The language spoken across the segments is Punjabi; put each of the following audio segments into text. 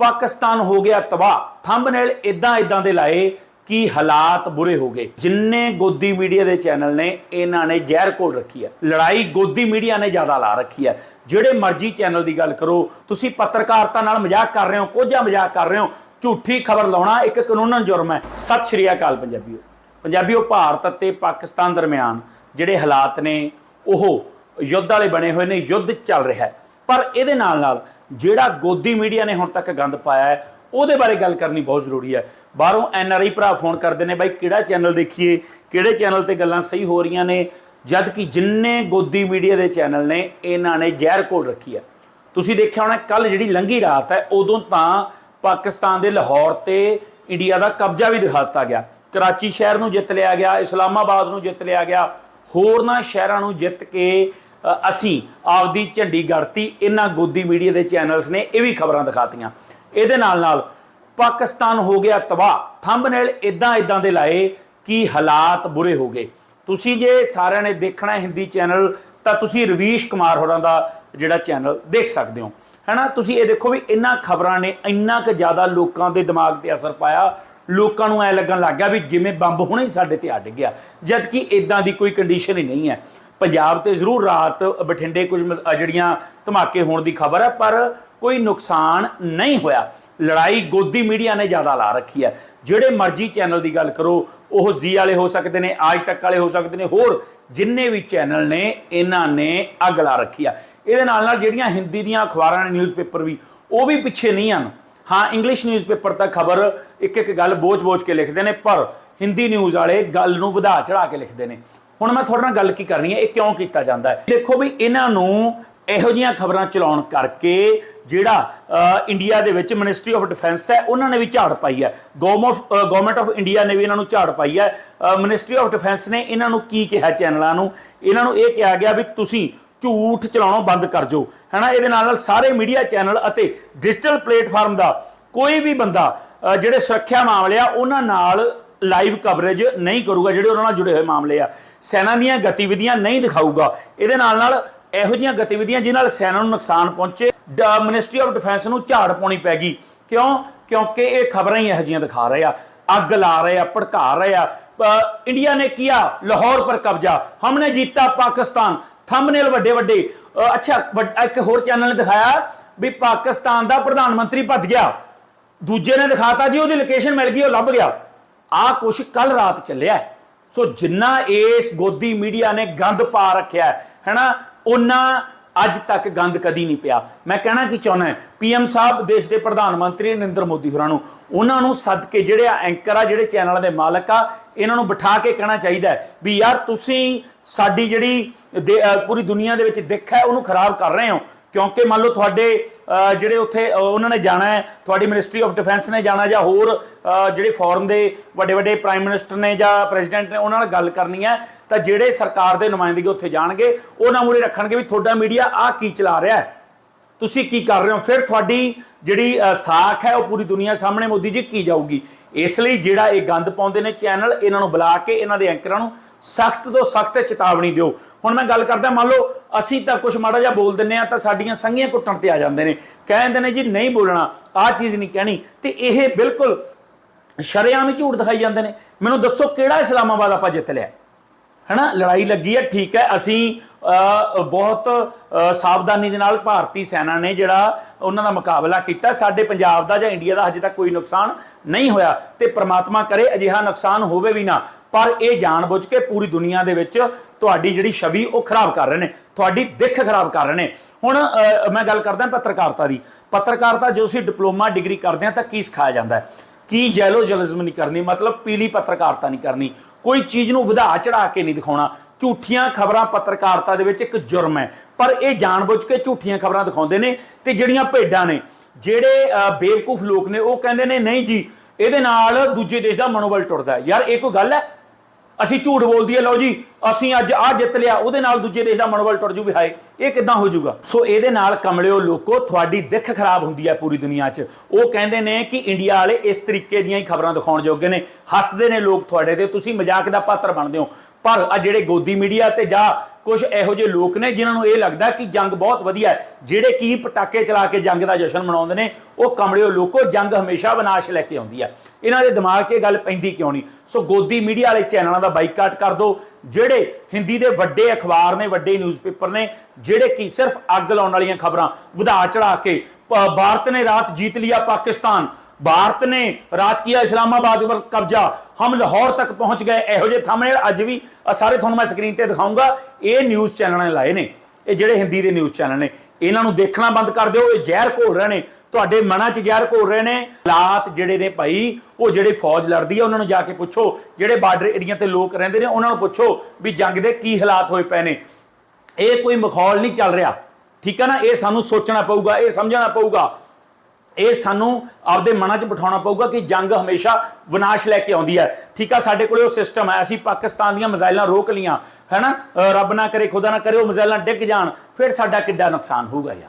ਪਾਕਿਸਤਾਨ ਹੋ ਗਿਆ ਤਬਾਹ। ਥੰਬਨੇਲ ਇਦਾਂ ਇਦਾਂ ਦੇ ਲਾਏ ਕਿ ਹਾਲਾਤ ਬੁਰੇ ਹੋ ਗਏ। ਜਿੰਨੇ ਗੋਦੀ ਮੀਡੀਆ ਦੇ ਚੈਨਲ ਨੇ, ਇਹਨਾਂ ਨੇ ਜ਼ਹਿਰ ਕੋਲ ਰੱਖੀ ਹੈ। ਲੜਾਈ ਗੋਦੀ ਮੀਡੀਆ ਨੇ ਜ਼ਿਆਦਾ ਲਾ ਰੱਖੀ ਹੈ। ਜਿਹੜੇ ਮਰਜ਼ੀ ਚੈਨਲ ਦੀ ਗੱਲ ਕਰੋ, ਤੁਸੀਂ ਪੱਤਰਕਾਰਤਾ ਨਾਲ ਮਜ਼ਾਕ ਕਰ ਰਹੇ ਹੋ, ਕੋਝਾ ਮਜ਼ਾਕ ਕਰ ਰਹੇ ਹੋ, ਝੂਠੀ ਖਬਰ ਲਾਉਣਾ ਇੱਕ ਕਾਨੂੰਨਨ ਜੁਰਮ ਹੈ। ਸਤਿ ਸ਼੍ਰੀ ਅਕਾਲ ਪੰਜਾਬੀਓ। ਪੰਜਾਬੀਓ, ਭਾਰਤ ਅਤੇ ਪਾਕਿਸਤਾਨ ਦਰਮਿਆਨ ਜਿਹੜੇ ਹਾਲਾਤ ਨੇ, ਉਹ ਯੁੱਧ ਵਾਲੇ ਬਣੇ ਹੋਏ ਨੇ, ਯੁੱਧ ਚੱਲ ਰਿਹਾ ਹੈ। ਪਰ ਇਹਦੇ ਨਾਲ ਨਾਲ ਜਿਹੜਾ ਗੋਦੀ ਮੀਡੀਆ ਨੇ ਹੁਣ ਤੱਕ ਗੰਦ ਪਾਇਆ ਹੈ, ਉਹਦੇ ਬਾਰੇ ਗੱਲ ਕਰਨੀ ਬਹੁਤ ਜ਼ਰੂਰੀ ਹੈ। ਬਾਹਰੋਂ ਐਨ ਆਰ ਆਈ ਭਰਾ ਫੋਨ ਕਰਦੇ ਨੇ, ਬਾਈ, ਕਿਹੜਾ ਚੈਨਲ ਦੇਖੀਏ? ਕਿਹੜੇ ਚੈਨਲ ਤੇ ਗੱਲਾਂ ਸਹੀ ਹੋ ਰਹੀਆਂ ਨੇ? ਜਦ ਕਿ ਜਿੰਨੇ ਗੋਦੀ ਮੀਡੀਆ ਦੇ ਚੈਨਲ ਨੇ, ਇਹਨਾਂ ਨੇ ਜ਼ਹਿਰ ਕੋਲ ਰੱਖੀ ਹੈ। ਤੁਸੀਂ ਦੇਖਿਆ ਹੋਣਾ ਕੱਲ ਜਿਹੜੀ ਲੰਗੀ ਰਾਤ ਹੈ, ਉਦੋਂ ਤਾਂ ਪਾਕਿਸਤਾਨ ਦੇ ਲਾਹੌਰ ਤੇ ਇੰਡੀਆ ਦਾ ਕਬਜ਼ਾ ਵੀ ਦਿਖਾ ਦਿੱਤਾ ਗਿਆ। ਕਰਾਚੀ ਸ਼ਹਿਰ ਨੂੰ ਜਿੱਤ ਲਿਆ ਗਿਆ, ਇਸਲਾਮਾਬਾਦ ਨੂੰ ਜਿੱਤ ਲਿਆ ਗਿਆ, ਹੋਰਨਾਂ ਸ਼ਹਿਰਾਂ ਨੂੰ ਜਿੱਤ ਕੇ ਅਸੀਂ ਆਪਦੀ ਝੰਡੀ ਗੜਤੀ ਇਹਨਾਂ ਗੋਦੀ ਮੀਡੀਆ ਦੇ ਚੈਨਲਸ ਨੇ ਇਹ ਵੀ ਖਬਰਾਂ ਦਿਖਾਤੀਆਂ। ਇਹਦੇ ਨਾਲ ਨਾਲ ਪਾਕਿਸਤਾਨ ਹੋ ਗਿਆ ਤਬਾਹ। ਥੰਬਨੇਲ ਇਦਾਂ ਇਦਾਂ ਦੇ ਲਾਏ ਕਿ ਹਾਲਾਤ ਬੁਰੇ ਹੋ ਗਏ। ਤੁਸੀਂ ਜੇ ਸਾਰਿਆਂ ਨੇ ਦੇਖਣਾ ਹਿੰਦੀ ਚੈਨਲ, ਤਾਂ ਤੁਸੀਂ ਰਵੀਸ਼ ਕੁਮਾਰ ਹੋਰਾਂ ਦਾ ਜਿਹੜਾ ਚੈਨਲ ਦੇਖ ਸਕਦੇ ਹੋ। ਹੈਨਾ? ਤੁਸੀਂ ਇਹ ਦੇਖੋ ਵੀ ਇਹਨਾਂ ਖਬਰਾਂ ਨੇ ਇੰਨਾ ਕੁ ਜ਼ਿਆਦਾ ਲੋਕਾਂ ਦੇ ਦਿਮਾਗ ਤੇ ਅਸਰ ਪਾਇਆ। ਲੋਕਾਂ ਨੂੰ ਐ ਲੱਗਣ ਲੱਗ ਗਿਆ ਵੀ ਜਿਵੇਂ ਬੰਬ ਹੁਣੇ ਹੀ ਸਾਡੇ ਤੇ ਆ ਡਿੱਗਿਆ। ਜਦ ਕਿ ਇਦਾਂ ਦੀ ਕੋਈ ਕੰਡੀਸ਼ਨ ਹੀ ਨਹੀਂ ਹੈ। ਪੰਜਾਬ ਤੇ ਜ਼ਰੂਰ ਰਾਤ ਬਠਿੰਡੇ ਕੁਝ ਮਸ- ਜਿਹੜੀਆਂ ਧਮਾਕੇ ਹੋਣ ਦੀ ਖਬਰ ਹੈ, ਪਰ ਕੋਈ ਨੁਕਸਾਨ ਨਹੀਂ ਹੋਇਆ। ਲੜਾਈ ਗੋਦੀ ਮੀਡੀਆ ਨੇ ਜ਼ਿਆਦਾ ਲਾ ਰੱਖੀ ਹੈ। ਜਿਹੜੇ ਮਰਜ਼ੀ ਚੈਨਲ ਦੀ ਗੱਲ ਕਰੋ, ਉਹ ਜ਼ੀ ਵਾਲੇ ਹੋ ਸਕਦੇ ਨੇ, ਆਜ ਤੱਕ ਵਾਲੇ ਹੋ ਸਕਦੇ ਨੇ, ਹੋਰ ਜਿੰਨੇ ਵੀ ਚੈਨਲ ਨੇ, ਇਹਨਾਂ ਨੇ ਅੱਗ ਲਾ ਰੱਖੀ ਆ। ਇਹਦੇ ਨਾਲ ਨਾਲ ਜਿਹੜੀਆਂ ਹਿੰਦੀ ਦੀਆਂ ਅਖਬਾਰਾਂ ਨੇ ਨਿਊਜ਼ਪੇਪਰ ਵੀ, ਉਹ ਵੀ ਪਿੱਛੇ ਨਹੀਂ ਹਨ। ਹਾਂ ਇੰਗਲਿਸ਼ ਨਿਊਜ਼ਪੇਪਰ ਤਾਂ ਖਬਰ ਇੱਕ ਇੱਕ ਗੱਲ ਬੋਝ-ਬੋਝ ਕੇ ਲਿਖਦੇ ਨੇ, ਪਰ ਹਿੰਦੀ ਨਿਊਜ਼ ਵਾਲੇ ਗੱਲ ਨੂੰ ਵਧਾ ਚੜਾ ਕੇ ਲਿਖਦੇ ਨੇ। ਹੁਣ ਮੈਂ ਤੁਹਾਡੇ ਨਾਲ ਗੱਲ ਕੀ ਕਰਨੀ ਹੈ, ਇਹ ਕਿਉਂ ਕੀਤਾ ਜਾਂਦਾ ਹੈ? ਦੇਖੋ ਵੀ ਇਹਨਾਂ ਨੂੰ ਇਹੋ ਜਿਹੀਆਂ ਖਬਰਾਂ ਚਲਾਉਣ ਕਰਕੇ ਜਿਹੜਾ ਇੰਡੀਆ ਦੇ ਵਿੱਚ ਮਿਨਿਸਟਰੀ ਆਫ ਡਿਫੈਂਸ ਹੈ, ਉਹਨਾਂ ਨੇ ਵੀ ਝਾੜ ਪਾਈ ਹੈ। ਗਵਰਨਮੈਂਟ ਆਫ ਇੰਡੀਆ ਨੇ ਵੀ ਇਹਨਾਂ ਨੂੰ ਝਾੜ ਪਾਈ ਹੈ। ਮਿਨਿਸਟਰੀ ਆਫ ਡਿਫੈਂਸ ਨੇ ਇਹਨਾਂ ਨੂੰ ਕੀ ਕਿਹਾ ਚੈਨਲਾਂ ਨੂੰ? ਇਹਨਾਂ ਨੂੰ ਇਹ ਕਿਹਾ ਗਿਆ ਵੀ ਤੁਸੀਂ ਝੂਠ ਚਲਾਉਣਾ ਬੰਦ ਕਰ ਜੋ ਹੈਨਾ, ਇਹਦੇ ਨਾਲ ਨਾਲ ਸਾਰੇ ਮੀਡੀਆ ਚੈਨਲ ਅਤੇ ਡਿਜੀਟਲ ਪਲੇਟਫਾਰਮ ਦਾ ਕੋਈ ਵੀ ਬੰਦਾ ਜਿਹੜੇ ਸੁਰੱਖਿਆ ਮਾਮਲੇ ਆ, ਉਹਨਾਂ ਨਾਲ ਲਾਈਵ ਕਵਰੇਜ ਨਹੀਂ ਕਰੂਗਾ, ਜਿਹੜੇ ਉਹਨਾਂ ਨਾਲ ਜੁੜੇ ਹੋਏ ਮਾਮਲੇ ਆ। ਸੈਨਾ ਦੀਆਂ ਗਤੀਵਿਧੀਆਂ ਨਹੀਂ ਦਿਖਾਊਗਾ। ਇਹਦੇ ਨਾਲ ਨਾਲ ਇਹੋ ਜਿਹੀਆਂ ਗਤੀਵਿਧੀਆਂ ਜਿਨ੍ਹਾਂ ਨਾਲ ਸੈਨਾ ਨੂੰ ਨੁਕਸਾਨ ਪਹੁੰਚੇ ਮਿਨਿਸਟਰੀ ਆਫ ਡਿਫੈਂਸ ਨੂੰ ਝਾੜ ਪਾਉਣੀ ਪੈ ਗਈ। ਕਿਉਂ? ਕਿਉਂਕਿ ਇਹ ਖਬਰਾਂ ਹੀ ਇਹੋ ਜਿਹੀਆਂ ਦਿਖਾ ਰਹੇ ਆ। ਅੱਗ ਲਾ ਰਹੇ ਆ, ਭੜਕਾ ਰਹੇ ਆ। ਇੰਡੀਆ ਨੇ ਕੀਆ? ਲਾਹੌਰ ਪਰ ਕਬਜ਼ਾ। ਹਮਨੇ ਜੀਤਾ ਪਾਕਿਸਤਾਨ। ਥੰਬਨੇਲ ਵੱਡੇ ਵੱਡੇ। ਅੱਛਾ ਵੱਡ- ਇੱਕ ਹੋਰ ਚੈਨਲ ਨੇ ਦਿਖਾਇਆ ਵੀ ਪਾਕਿਸਤਾਨ ਦਾ ਪ੍ਰਧਾਨ ਮੰਤਰੀ ਭੱਜ ਗਿਆ। ਦੂਜੇ ਨੇ ਦਿਖਾਤਾ ਜੀ, ਉਹਦੀ ਲੋਕੇਸ਼ਨ ਮਿਲ ਗਈ, ਉਹ ਲੱਭ ਗਿਆ। ਆ ਕੁਛ ਕੱਲ ਰਾਤ ਚੱਲਿਆ ਸੋ ਜਿੰਨਾ ਇਸ ਗੋਦੀ ਮੀਡੀਆ ਨੇ ਗੰਦ ਪਾ ਰੱਖਿਆ ਹੈ, ਹੈਨਾ ਉਹਨਾਂ ਅੱਜ ਤੱਕ ਗੰਦ ਕਦੀ ਨਹੀਂ ਪਿਆ। ਮੈਂ ਕਹਿਣਾ ਕੀ ਚਾਹੁੰਦਾ ਪੀਐਮ ਸਾਹਿਬ ਦੇਸ਼ ਦੇ ਪ੍ਰਧਾਨ ਮੰਤਰੀ ਨਰਿੰਦਰ ਮੋਦੀ ਹੋਰਾਂ ਨੂੰ ਉਹਨਾਂ ਨੂੰ ਸੱਦ ਕੇ ਜਿਹੜੇ ਆ ਐਂਕਰ ਆ ਜਿਹੜੇ ਚੈਨਲਾਂ ਦੇ ਮਾਲਕ ਆ ਇਹਨਾਂ ਨੂੰ ਬਿਠਾ ਕੇ ਕਹਿਣਾ ਚਾਹੀਦਾ ਵੀ ਯਾਰ ਤੁਸੀਂ ਸਾਡੀ ਜਿਹੜੀ ਦੇ- ਪੂਰੀ ਦੁਨੀਆ ਦੇ ਵਿੱਚ ਦਿੱਖ ਹੈ ਉਹਨੂੰ ਖਰਾਬ ਕਰ ਰਹੇ ਹੋ। ਕਿਉਂਕਿ ਮੰਨ ਲਓ ਤੁਹਾਡੇ ਜਿਹੜੇ ਉੱਥੇ ਉਹਨਾਂ ਨੇ ਜਾਣਾ ਹੈ, ਤੁਹਾਡੀ ਮਿਨਿਸਟਰੀ ਆਫ ਡਿਫੈਂਸ ਨੇ ਜਾਣਾ ਜਾਂ ਹੋਰ ਜਿਹੜੇ ਫੋਰਨ ਦੇ ਵੱਡੇ ਵੱਡੇ ਪ੍ਰਾਈਮ ਮਿਨਿਸਟਰ ਨੇ ਜਾਂ ਪ੍ਰੈਜ਼ੀਡੈਂਟ ਨੇ, ਉਹਨਾਂ ਨਾਲ ਗੱਲ ਕਰਨੀ ਹੈ, ਤਾਂ ਜਿਹੜੇ ਸਰਕਾਰ ਦੇ ਨੁਮਾਇੰਦਗੇ ਉੱਥੇ ਜਾਣਗੇ, ਉਹਨਾਂ ਮੂਰੇ ਰੱਖਣਗੇ ਵੀ ਤੁਹਾਡਾ ਮੀਡੀਆ ਆ ਕੀ ਚਲਾ ਰਿਹਾ ਹੈ। ਤੁਸੀਂ ਕੀ ਕਰ ਰਹੇ ਹੋ? ਫਿਰ ਤੁਹਾਡੀ ਜਿਹੜੀ ਸਾਖ ਹੈ, ਉਹ ਪੂਰੀ ਦੁਨੀਆ ਸਾਹਮਣੇ ਮੋਦੀ ਜੀ ਕੀ ਜਾਊਗੀ? ਇਸ ਲਈ ਜਿਹੜਾ ਇਹ ਗੰਦ ਪਾਉਂਦੇ ਨੇ ਚੈਨਲ, ਇਹਨਾਂ ਨੂੰ ਬੁਲਾ ਕੇ, ਇਹਨਾਂ ਦੇ ਐਂਕਰਾਂ ਨੂੰ ਸਖਤ ਤੋਂ ਸਖਤ ਚੇਤਾਵਨੀ ਦਿਓ। ਹੁਣ ਮੈਂ ਗੱਲ ਕਰਦਾ, ਮੰਨ ਲਓ, ਅਸੀਂ ਤਾਂ ਕੁਝ ਮਾੜਾ ਜਿਹਾ ਬੋਲ ਦਿੰਨੇ ਆ ਤਾਂ ਸਾਡੀਆਂ ਸੰਗੀਆਂ ਕੁੱਟਣ ਤੇ ਆ ਜਾਂਦੇ ਨੇ। ਕਹਿੰਦੇ ਨੇ ਜੀ, ਨਹੀਂ ਬੋਲਣਾ, ਆਹ ਚੀਜ਼ ਨਹੀਂ ਕਹਿਣੀ। ਤੇ ਇਹ ਬਿਲਕੁਲ ਸ਼ਰੇਆਮ ਹੀ ਝੂਠ ਦਿਖਾਈ ਜਾਂਦੇ ਨੇ। ਮੈਨੂੰ ਦੱਸੋ, ਕਿਹੜਾ ਇਸਲਾਮਾਬਾਦ ਆਪਾਂ ਜਿੱਤ ਲਿਆ? ਹਨਾ? ਲੜਾਈ ਲੱਗੀ ਹੈ ਠੀਕ ਹੈ। ਅਸੀਂ ਬਹੁਤ ਸਾਵਧਾਨੀ ਦੇ ਨਾਲ ਭਾਰਤੀ ਸੈਨਾ ਨੇ ਜਿਹੜਾ ਉਹਨਾਂ ਦਾ ਮੁਕਾਬਲਾ ਕੀਤਾ। ਸਾਡੇ ਪੰਜਾਬ ਦਾ ਜਾਂ ਇੰਡੀਆ ਦਾ ਹਜੇ ਤੱਕ ਕੋਈ ਨੁਕਸਾਨ ਨਹੀਂ ਹੋਇਆ ਤੇ ਪ੍ਰਮਾਤਮਾ ਕਰੇ, ਅਜਿਹਾ ਨੁਕਸਾਨ ਹੋਵੇ ਵੀ ਨਾ। ਪਰ ਇਹ ਜਾਣਬੁੱਝ ਕੇ ਪੂਰੀ ਦੁਨੀਆ ਦੇ ਵਿੱਚ ਤੁਹਾਡੀ ਜਿਹੜੀ ਛਵੀ, ਉਹ ਖਰਾਬ ਕਰ ਰਹੇ ਨੇ। ਤੁਹਾਡੀ ਦਿੱਖ ਖਰਾਬ ਕਰ ਰਹੇ ਨੇ। ਹੁਣ ਮੈਂ ਗੱਲ ਕਰਦਾ ਪੱਤਰਕਾਰਤਾ ਦੀ। ਪੱਤਰਕਾਰਤਾ ਜੋ ਅਸੀਂ ਡਿਪਲੋਮਾ, ਡਿਗਰੀ ਕਰਦੇ ਹਾਂ ਤਾਂ ਕੀ ਸਿਖਾਇਆ ਜਾਂਦਾ ਹੈ? ਕੀ ਜੈਲੋ ਜਰਨਲਿਜ਼ਮ ਨਹੀਂ ਕਰਨੀ? ਮਤਲਬ ਪੀਲੀ ਪੱਤਰਕਾਰਤਾ ਨਹੀਂ ਕਰਨੀ। ਕੋਈ ਚੀਜ਼ ਨੂੰ ਵਧਾ ਚੜਾ ਕੇ ਨਹੀਂ ਦਿਖਾਉਣਾ। ਝੂਠੀਆਂ ਖਬਰਾਂ ਪੱਤਰਕਾਰਤਾ ਦੇ ਵਿੱਚ ਇੱਕ ਜੁਰਮ ਹੈ। ਪਰ ਇਹ ਜਾਣਬੁੱਝ ਕੇ ਝੂਠੀਆਂ ਖਬਰਾਂ ਦਿਖਾਉਂਦੇ ਨੇ ਤੇ ਜਿਹੜੀਆਂ ਭੇਡਾਂ ਨੇ, ਜਿਹੜੇ ਬੇਵਕੂਫ ਲੋਕ ਨੇ, ਉਹ ਕਹਿੰਦੇ ਨੇ, ਨਹੀਂ ਜੀ, ਇਹਦੇ ਨਾਲ ਦੂਜੇ ਦੇਸ਼ ਦਾ ਮਨੋਬਲ ਟੁੱਟਦਾ ਯਾਰ, ਇਹ ਕੋਈ ਗੱਲ ਹੈ? ਅਸੀਂ ਝੂਠ ਬੋਲਦੀ ਹੈ, ਲਓ ਜੀ, ਅਸੀਂ ਅੱਜ ਆ ਜਿੱਤ ਲਿਆ, ਉਹਦੇ ਨਾਲ ਦੂਜੇ ਦੇਸ਼ ਦਾ ਮਨੋਬਲ ਟੁੱਟ ਜੂ ਵੀ ਹਾਏ, ਇਹ ਕਿੱਦਾਂ ਹੋ ਜਾਊਗਾ ਸੋ ਇਹਦੇ ਨਾਲ ਕਮਲਿਓ ਲੋਕੋ, ਤੁਹਾਡੀ ਦਿੱਖ ਖਰਾਬ ਹੁੰਦੀ ਹੈ ਪੂਰੀ ਦੁਨੀਆ 'ਚ। ਉਹ ਕਹਿੰਦੇ ਨੇ ਕਿ ਇੰਡੀਆ ਵਾਲੇ ਇਸ ਤਰੀਕੇ ਦੀਆਂ ਹੀ ਖਬਰਾਂ ਦਿਖਾਉਣ ਜੋਗੇ ਨੇ। ਹੱਸਦੇ ਨੇ ਲੋਕ ਤੁਹਾਡੇ ਤੇ, ਤੁਸੀਂ ਮਜ਼ਾਕ ਦਾ ਪਾਤਰ ਬਣਦੇ ਹੋ। ਪਰ ਆ ਜਿਹੜੇ ਗੋਦੀ ਮੀਡੀਆ ਤੇ ਜਾਂ ਕੁਝ ਇਹੋ ਜਿਹੇ ਲੋਕ ਨੇ ਜਿਨ੍ਹਾਂ ਨੂੰ ਇਹ ਲੱਗਦਾ ਕਿ ਜੰਗ ਬਹੁਤ ਵਧੀਆ ਜਿਹੜੇ ਕੀ ਪਟਾਕੇ ਚਲਾ ਕੇ ਜੰਗ ਦਾ ਜਸ਼ਨ ਮਨਾਉਂਦੇ ਨੇ, ਉਹ ਕਮਲਿਓ ਲੋਕੋ ਜੰਗ ਹਮੇਸ਼ਾ ਵਿਨਾਸ਼ ਲੈ ਕੇ ਆਉਂਦੀ ਹੈ। ਇਹਨਾਂ ਦੇ ਦਿਮਾਗ 'ਚ ਇਹ ਗੱਲ ਪੈਂਦੀ ਕਿਉਂ ਨਹੀਂ? ਸੋ ਗੋਦੀ ਮੀਡੀਆ ਵਾਲੇ ਚੈਨਲਾਂ ਦਾ ਬਾਈਕਾਟ ਕਰ ਦਿਓ, ਜਿਹੜੇ ਹਿੰਦੀ ਦੇ ਵੱਡੇ ਅਖਬਾਰ ਨੇ, ਵੱਡੇ ਨਿਊਜ਼ਪੇਪਰ ਨੇ, ਜਿਹੜੇ ਕਿ ਸਿਰਫ ਅੱਗ ਲਾਉਣ ਵਾਲੀਆਂ ਖਬਰਾਂ ਵਧਾ ਚੜਾ ਕੇ ਭਾਰਤ ਨੇ ਰਾਤ ਜੀਤ ਲਿਆ ਪਾਕਿਸਤਾਨ। ਭਾਰਤ ਨੇ ਰਾਤ ਕੀਆ ਇਸਲਾਮਾਬਾਦ ਪਰ ਕਬਜ਼ਾ, ਹਮ ਲਾਹੌਰ ਤੱਕ ਪਹੁੰਚ ਗਏ। ਇਹੋ ਜਿਹੇ ਥੰਬਨੇਲ ਅੱਜ ਵੀ ਸਾਰੇ ਤੁਹਾਨੂੰ ਮੈਂ ਸਕਰੀਨ ਤੇ ਦਿਖਾਉਂਗਾ ਇਹ ਨਿਊਜ਼ ਚੈਨਲਾਂ ਨੇ ਲਾਏ ਨੇ। ਇਹ ਜਿਹੜੇ ਹਿੰਦੀ ਦੇ ਨਿਊਜ਼ ਚੈਨਲ ਨੇ। ਇਹਨਾਂ ਨੂੰ ਦੇਖਣਾ ਬੰਦ ਕਰ ਦਿਓ। ਇਹ ਜ਼ਹਿਰ ਘੋਲ ਰਹੇ ਨੇ। ਤੁਹਾਡੇ ਮਨਾਂ 'ਚ ਜ਼ਹਿਰ ਘੋਲ ਰਹੇ ਨੇ। ਹਾਲਾਤ ਜਿਹੜੇ ਨੇ ਭਾਈ, ਉਹ ਜਿਹੜੇ ਫੌਜ ਲੜਦੀ ਹੈ ਉਹਨਾਂ ਨੂੰ ਜਾ ਕੇ ਪੁੱਛੋ। ਜਿਹੜੇ ਬਾਰਡਰ ਏਰੀਆ ਤੇ ਲੋਕ ਰਹਿੰਦੇ ਨੇ, ਉਹਨਾਂ ਨੂੰ ਪੁੱਛੋ ਵੀ ਜੰਗ ਦੇ ਕੀ ਹਾਲਾਤ ਹੋਏ ਪਏ ਨੇ। ਇਹ ਕੋਈ ਮਖੌਲ ਨਹੀਂ ਚੱਲ ਰਿਹਾ। ਠੀਕ ਹੈ ਨਾ? ਇਹ ਸਾਨੂੰ ਸੋਚਣਾ ਪਊਗਾ, ਇਹ ਸਮਝਣਾ ਪਊਗਾ। ਇਹ ਸਾਨੂੰ ਆਪਦੇ ਮਨਾਂ 'ਚ ਬਿਠਾਉਣਾ ਪਊਗਾ ਕਿ ਜੰਗ ਹਮੇਸ਼ਾ ਵਿਨਾਸ਼ ਲੈ ਕੇ ਆਉਂਦੀ ਹੈ। ਠੀਕ ਆ ਸਾਡੇ ਕੋਲੇ ਉਹ ਸਿਸਟਮ ਹੈ ਅਸੀਂ ਪਾਕਿਸਤਾਨ ਦੀਆਂ ਮਜ਼ਾਇਲਾਂ ਰੋਕ ਲੀਆਂ ਹੈਨਾ? ਰੱਬ ਨਾ ਕਰੇ ਖੁਦਾ ਨਾ ਕਰੇ ਉਹ ਮਿਜ਼ਾਈਲਾਂ ਡਿੱਗ ਜਾਣ ਫਿਰ ਸਾਡਾ ਕਿੱਡਾ ਨੁਕਸਾਨ ਹੋਊਗਾ ਯਾਰ।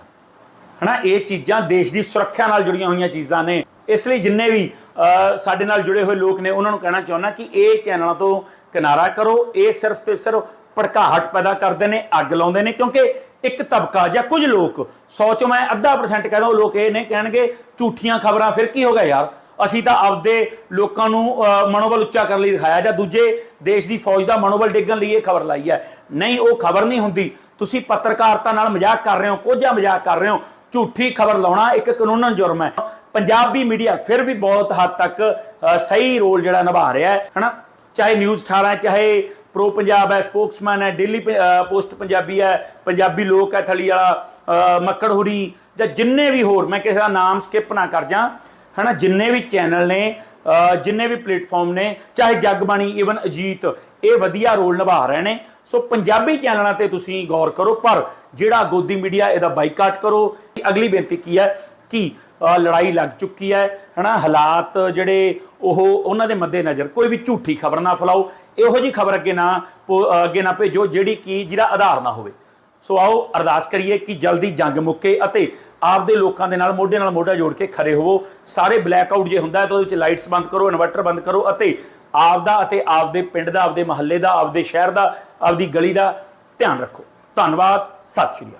ਹਨਾ? ਇਹ ਚੀਜ਼ਾਂ ਦੇਸ਼ ਦੀ ਸੁਰੱਖਿਆ ਨਾਲ ਜੁੜੀਆਂ ਹੋਈਆਂ ਚੀਜ਼ਾਂ ਨੇ। ਇਸ ਲਈ ਜਿੰਨੇ ਵੀ ਅ, ਸਾਡੇ ਨਾਲ ਜੁੜੇ ਹੋਏ ਲੋਕ ਨੇ ਉਹਨਾਂ ਨੂੰ ਕਹਿਣਾ ਚਾਹੁੰਦਾ ਕਿ ਇਹ ਚੈਨਲਾਂ ਤੋਂ ਕਿਨਾਰਾ ਕਰੋ ਇਹ ਸਿਰਫ ਤੇ ਸਿਰਫ ਭੜਕਾਹਟ ਪੈਦਾ ਕਰਦੇ ਨੇ ਅੱਗ ਲਾਉਂਦੇ ਨੇ ਕਿਉਂਕਿ ਇੱਕ ਤਬਕਾ ਜਾਂ ਕੁਝ ਲੋਕ। 100 ਚੋਂ ਮੈਂ ਅੱਧਾ ਪਰਸੈਂਟ ਕਹਿੰਦਾ ਉਹ ਲੋਕ ਇਹ ਨੇ ਕਹਿਣਗੇ, ਝੂਠੀਆਂ ਖਬਰਾਂ ਫਿਰ ਕੀ ਹੋ ਗਿਆ ਯਾਰ? ਅਸੀਂ ਤਾਂ ਆਪਦੇ ਲੋਕਾਂ ਨੂੰ ਮਨੋਬਲ ਉੱਚਾ ਕਰਨ ਲਈ ਦਿਖਾਇਆ ਜਾਂ ਦੂਜੇ ਦੇਸ਼ ਦੀ ਫੌਜ ਦਾ ਮਨੋਬਲ ਡਿੱਗਣ ਲਈ ਇਹ ਖਬਰ ਲਾਈ ਹੈ। ਨਹੀਂ, ਉਹ ਖਬਰ ਨਹੀਂ ਹੁੰਦੀ। ਤੁਸੀਂ ਪੱਤਰਕਾਰਤਾ ਨਾਲ ਮਜ਼ਾਕ ਕਰ ਰਹੇ ਹੋ, ਕੋਝਾ ਮਜ਼ਾਕ ਕਰ ਰਹੇ ਹੋ। ਝੂਠੀ ਖਬਰ ਲਾਉਣਾ ਇੱਕ ਕਾਨੂੰਨਨ ਜੁਰਮ ਹੈ। ਪੰਜਾਬੀ ਮੀਡੀਆ ਫਿਰ ਵੀ ਬਹੁਤ ਹੱਦ ਤੱਕ ਸਹੀ ਰੋਲ ਜਿਹੜਾ ਨਿਭਾ ਰਿਹਾ ਹੈ, ਹਨਾ? ਚਾਹੇ ਨਿਊਜ਼ 18 ਚਾਹੇ ਪ੍ਰੋ ਪੰਜਾਬ ਹੈ ਸਪੋਕਸਮੈਨ ਹੈ ਡੇਲੀ ਪ- ਪੋਸਟ ਪੰਜਾਬੀ ਹੈ ਪੰਜਾਬੀ ਲੋਕ ਹੈ ਥਲੀ ਵਾਲਾ ਅ, ਮੱਕੜ ਹੁਰੀ ਜਾਂ ਜਿੰਨੇ ਵੀ ਹੋਰ ਮੈਂ ਕਿਸੇ ਦਾ ਨਾਮ ਸਕਿਪ ਨਾ ਕਰ ਜਾਂ ਹਨਾ ਜਿੰਨੇ ਵੀ ਚੈਨਲ ਨੇ ਜਿੰਨੇ ਵੀ ਪਲੇਟਫਾਰਮ ਨੇ ਚਾਹੇ ਜਗਬਾਣੀ ਈਵਨ ਅਜੀਤ ਇਹ ਵਧੀਆ ਰੋਲ ਨਿਭਾ ਰਹੇ ਨੇ। ਸੋ ਪੰਜਾਬੀ ਚੈਨਲਾਂ ਤੇ ਤੁਸੀਂ ਗੌਰ ਕਰੋ ਪਰ ਜਿਹੜਾ ਗੋਦੀ ਮੀਡੀਆ ਇਹਦਾ ਬਾਈਕਾਟ ਕਰੋ। ਅਗਲੀ ਬੇਨਤੀ ਕੀ ਹੈ ਕਿ ਲੜਾਈ ਲੱਗ ਚੁੱਕੀ ਹੈ, ਹਨਾ? ਹਾਲਾਤ ਜਿਹੜੇ ਉਹ ਉਹਨਾਂ ਦੇ ਮੱਦੇ ਨਜ਼ਰ, ਕੋਈ ਵੀ ਝੂਠੀ ਖਬਰ ਨਾ ਫੈਲਾਓ, ਇਹੋ ਜੀ ਖਬਰ ਅੱਗੇ ਨਾ ਪੋ- ਅੱਗੇ ਨਾ ਭੇਜੋ ਜਿਹੜੀ ਕਿ ਜਿਹਦਾ ਆਧਾਰ ਨਾ ਹੋਵੇ। ਸੋ ਆਓ ਅਰਦਾਸ ਕਰੀਏ ਕਿ ਜਲਦੀ ਜੰਗ ਮੁੱਕੇ ਅਤੇ ਆਪਦੇ ਲੋਕਾਂ ਦੇ ਨਾਲ, ਮੋਢੇ ਨਾਲ ਮੋਢਾ ਜੋੜ ਕੇ ਖੜੇ ਹੋਵੋ। ਸਾਰੇ ਬਲੈਕ ਆਊਟ ਜੇ ਹੁੰਦਾ ਤਾਂ ਉਹਦੇ ਵਿੱਚ ਲਾਈਟਸ ਬੰਦ ਕਰੋ ਇਨਵਰਟਰ ਬੰਦ ਕਰੋ ਅਤੇ ਆਪਦਾ ਅਤੇ ਆਪਦੇ ਪਿੰਡ ਦਾ, ਆਪਦੇ ਮਹੱਲੇ ਦਾ, ਆਪਦੇ ਸ਼ਹਿਰ ਦਾ, ਆਪਦੀ ਗਲੀ ਦਾ ਧਿਆਨ ਰੱਖੋ। ਧੰਨਵਾਦ, ਸਤਿ ਸ਼੍ਰੀ ਅਕਾਲ।